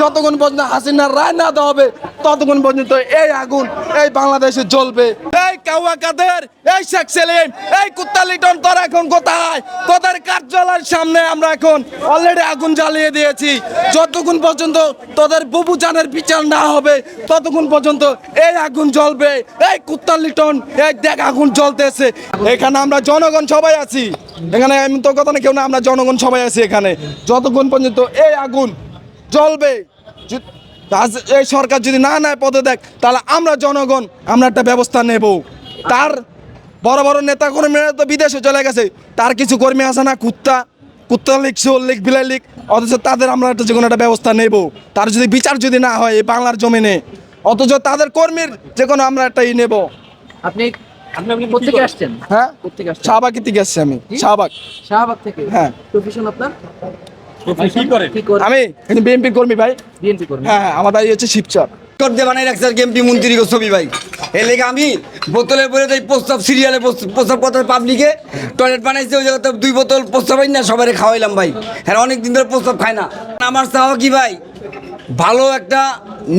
যতক্ষণ পর্যন্ত হাসিনার রায় না দেওয়া হবে, ততক্ষণ পর্যন্ত এই আগুন, এই বাংলাদেশে জ্বলবে। এই কাউয়া কাদের, এই শেখ সেলিম, এই কুত্তা লিটন তোরা এখন কোথায়? তোদের কার্যালয়ের সামনে আমরা এখন অলরেডি আগুন জ্বালিয়ে দিয়েছি। যতক্ষণ পর্যন্ত তোদের বুবু জানের বিচার না হবে, ততক্ষণ পর্যন্ত এই আগুন জ্বলবে। এই কুত্তা লিটন, এই দেখ আগুন জ্বলতেছে। এখানে আমরা জনগণ সবাই আছি। এখানে আমি তো কথা না, কেউ না, আমরা জনগণ সবাই আছি এখানে। যতক্ষণ পর্যন্ত এই আগুন জ্বলবে। এই সরকার যদি না নেয় পদে দেখ তাহলে আমরা জনগণ আমরা একটা ব্যবস্থা নেব। তার বড় বড় নেতা কর্মীরা তো বিদেশে চলে গেছে। তার কিছু কর্মী আছে না কুত্তা। কুত্তা লিখ সোল লিখ বিলাই লিখ। অথচ তাদের আমরা একটা যে কোনো একটা ব্যবস্থা নেব। তার যদি বিচার যদি না হয় এই বাংলার জমিনে অথচ তাদের কর্মীর যে কোনো আমরা একটা ই নেব। আপনি আপনি আপনি কোথেকে আসছেন? হ্যাঁ? কোথেকে আসছেন? শাহবাগের থেকে আসছি আমি। শাহবাগ। শাহবাগ থেকে? হ্যাঁ। প্রফেশন আপনার? আমি বিএনপি কর্মী ভাই। বিএনপি করেন হ্যাঁ হ্যাঁ আমার বাড়ি হচ্ছে শিবচর। করতে বানাই রাখছে আর এমপি মন্ত্রী গো ছবি ভাই। এর লেগে আমি বোতলে প্রস্তাব সিরিয়ালে প্রস্তাব কথা পাবলিকে টয়লেট বানাইছে ওই জায়গাতে দুই বোতল প্রস্তাব হয় না সবাই খাওয়াইলাম ভাই। হ্যাঁ অনেক দিন ধরে প্রস্তাব খায় না। আমার চাওয়া কি ভাই? ভালো একটা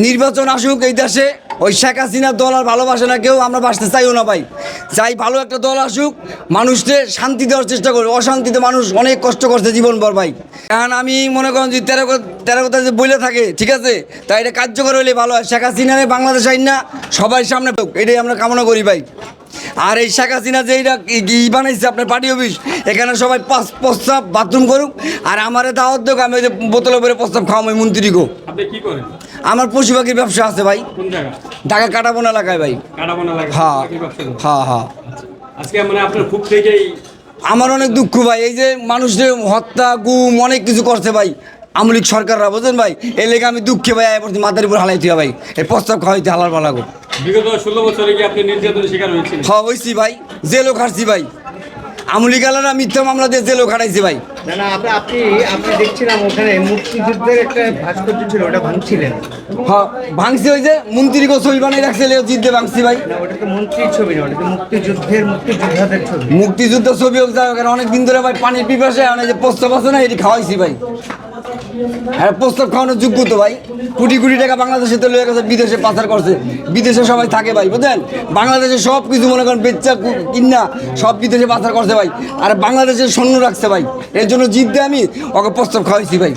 নির্বাচন আসুক এই দেশে ওই শেখ হাসিনার দল আর ভালোবাসে না কেউ, আমরা বাঁচতে চাইও না ভাই। চাই ভালো একটা দল আসুক, মানুষকে শান্তি দেওয়ার চেষ্টা করবে। অশান্তিতে মানুষ অনেক কষ্ট করছে জীবনভর ভাই। কারণ আমি মনে করেন যে তেরো তেরো কথা যে বলে থাকে, ঠিক আছে? তাই এটা কার্যকর হলে ভালো হয়। শেখ হাসিনারে বাংলাদেশ আইন না, সবাই সামনে। এটাই আমরা কামনা করি ভাই। আর এই শেখ হাসিনা যে এইটা ই- বানাইছে আপনার পার্টি অফিস এখানে সবাই পাঁচ প্রস্তাব বাথরুম করুক আর আমারে দাওয়াত দেখ আমি ওই যে বোতলে করে প্রস্তাব খাওয়াম ওই মন্ত্রীকেও করেন? আমার পশু পাখির ব্যবসা আছে ভাই। ঢাকা কাটাবোনা এলাকায় ভাই। হ্যাঁ? হ্যাঁ হ্যাঁ। আজকে মানে আপনার খুব থেকেই আমার অনেক দুঃখ ভাই এই যে মানুষদের হত্যা গুম অনেক কিছু করছে ভাই। আমলিক সরকাররা বুঝলেন ভাই? এই লেগে আমি দুঃখে ভাই মাথার উপর হালাইতে হয় ভাই। এই প্রস্তাব খাওয়াইতে হালার পালাগো বিগত ষোলো বছরে কি আপনি নির্যাতনের শিকার হয়েছিলেন খাওয়া হয়েছি ভাই। জেলও খাটছি ভাই। মিথ্যা মামলা দিয়ে জেলও খাটাইছি ভাই। না না আপনি আপনি আপনি দেখছিলাম ওখানে মুক্তিযুদ্ধের একটা ভাস্কর্য ছিল ওটা ভাঙছিলেন। হ্যাঁ ভাঙছি ওই যে মন্ত্রী ছবি রাখছে ভাঙছি ভাই। না ওটা তো মন্ত্রীর ছবি না ওটা তো মুক্তিযুদ্ধের মুক্তিযোদ্ধাদের ছবি। মুক্তিযুদ্ধ ছবি হোক অনেক দিন ধরে ভাই পানির পিপাসে অনেক যে প্রস্তাব আছে না এটি খাওয়াইছি ভাই। হ্যাঁ প্রস্তাব খাওয়ানোর যোগ্য তো ভাই। কোটি কোটি টাকা বাংলাদেশে তো লয়ে গেছে বিদেশে পাচার করছে। বিদেশে সবাই থাকে ভাই বুঝলেন? বাংলাদেশে সব কিছু মনে করেন বেচা কিনা সব বিদেশে পাচার করছে ভাই। আর বাংলাদেশের সৈন্য রাখছে ভাই। এর জন্য জিতবে আমি ওকে প্রস্তাব খাওয়াইছি ভাই।